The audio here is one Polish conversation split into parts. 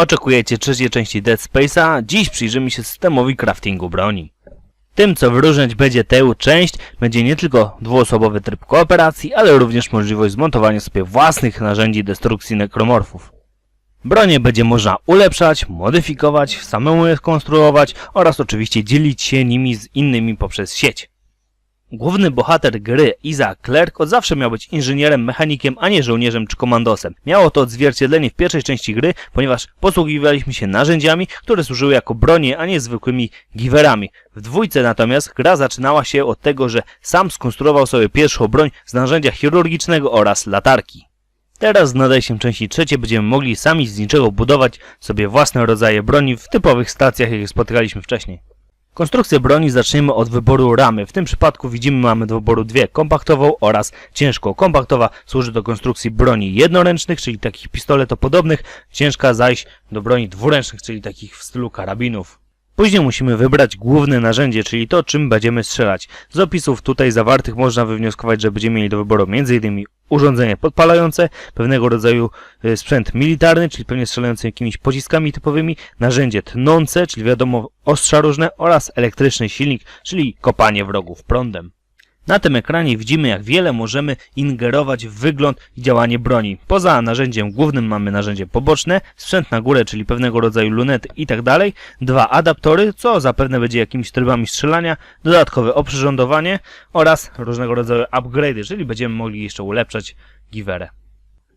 Oczekujecie trzeciej części Dead Space'a? Dziś przyjrzymy się systemowi craftingu broni. Tym, co wyróżniać będzie tę część, będzie nie tylko dwuosobowy tryb kooperacji, ale również możliwość zmontowania sobie własnych narzędzi destrukcji nekromorfów. Bronie będzie można ulepszać, modyfikować, samemu je skonstruować oraz oczywiście dzielić się nimi z innymi poprzez sieć. Główny bohater gry, Isaac Clarke, od zawsze miał być inżynierem, mechanikiem, a nie żołnierzem czy komandosem. Miało to odzwierciedlenie w pierwszej części gry, ponieważ posługiwaliśmy się narzędziami, które służyły jako bronie, a nie zwykłymi giwerami. W dwójce natomiast gra zaczynała się od tego, że sam skonstruował sobie pierwszą broń z narzędzia chirurgicznego oraz latarki. Teraz nadaje się części trzeciej, będziemy mogli sami z niczego budować sobie własne rodzaje broni w typowych stacjach, jakie spotykaliśmy wcześniej. Konstrukcję broni zaczniemy od wyboru ramy. W tym przypadku widzimy mamy do wyboru dwie, kompaktową oraz ciężką. Kompaktowa służy do konstrukcji broni jednoręcznych, czyli takich pistoletopodobnych, ciężka zaś do broni dwuręcznych, czyli takich w stylu karabinów. Później musimy wybrać główne narzędzie, czyli to, czym będziemy strzelać. Z opisów tutaj zawartych można wywnioskować, że będziemy mieli do wyboru m.in. urządzenie podpalające, pewnego rodzaju y, sprzęt militarny, czyli pewnie strzelający jakimiś pociskami typowymi, narzędzie tnące, czyli wiadomo ostrza różne oraz elektryczny silnik, czyli kopanie wrogów prądem. Na tym ekranie widzimy, jak wiele możemy ingerować w wygląd i działanie broni. Poza narzędziem głównym mamy narzędzie poboczne, sprzęt na górę, czyli pewnego rodzaju lunety i tak dwa adaptory, co zapewne będzie jakimiś trybami strzelania, dodatkowe oprzyrządowanie oraz różnego rodzaju upgrade'y, czyli będziemy mogli jeszcze ulepszać giwerę.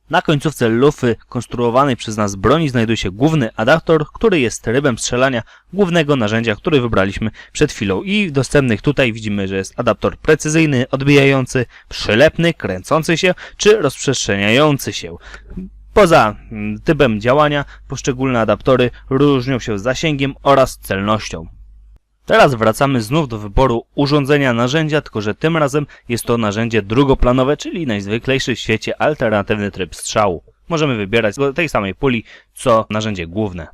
Na końcówce lufy konstruowanej przez nas broni znajduje się główny adaptor, który jest trybem strzelania głównego narzędzia, który wybraliśmy przed chwilą. I dostępnych tutaj widzimy, że jest adaptor precyzyjny, odbijający, przylepny, kręcący się czy rozprzestrzeniający się. Poza mm, typem działania poszczególne adaptory różnią się zasięgiem oraz celnością. Teraz wracamy znów do wyboru urządzenia narzędzia, tylko że tym razem jest to narzędzie drugoplanowe, czyli najzwyklejszy w świecie alternatywny tryb strzału. Możemy wybierać z tej samej puli, co narzędzie główne.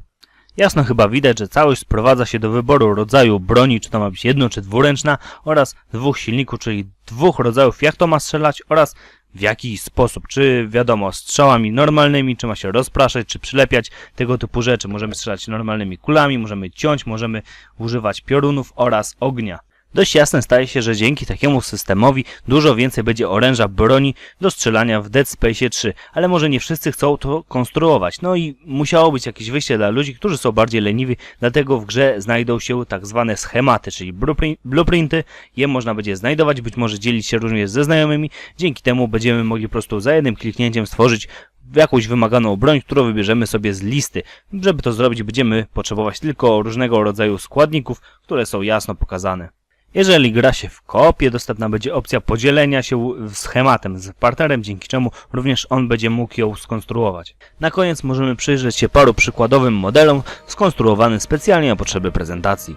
Jasno chyba widać, że całość sprowadza się do wyboru rodzaju broni, czy to ma być jedno czy dwuręczna, oraz dwóch silników, czyli dwóch rodzajów, jak to ma strzelać oraz w jaki sposób. Czy wiadomo, strzałami normalnymi, czy ma się rozpraszać, czy przylepiać, tego typu rzeczy. Możemy strzelać normalnymi kulami, możemy ciąć, możemy używać piorunów oraz ognia. Dość jasne staje się, że dzięki takiemu systemowi dużo więcej będzie oręża broni do strzelania w Dead Space 3, ale może nie wszyscy chcą to konstruować. No i musiało być jakieś wyjście dla ludzi, którzy są bardziej leniwi, dlatego w grze znajdą się tak zwane schematy, czyli blueprint- blueprinty. Je można będzie znajdować, być może dzielić się również ze znajomymi. Dzięki temu będziemy mogli po prostu za jednym kliknięciem stworzyć jakąś wymaganą broń, którą wybierzemy sobie z listy. Żeby to zrobić, będziemy potrzebować tylko różnego rodzaju składników, które są jasno pokazane. Jeżeli gra się w koopie, dostępna będzie opcja podzielenia się schematem z partnerem, dzięki czemu również on będzie mógł ją skonstruować. Na koniec możemy przyjrzeć się paru przykładowym modelom skonstruowanym specjalnie na potrzeby prezentacji.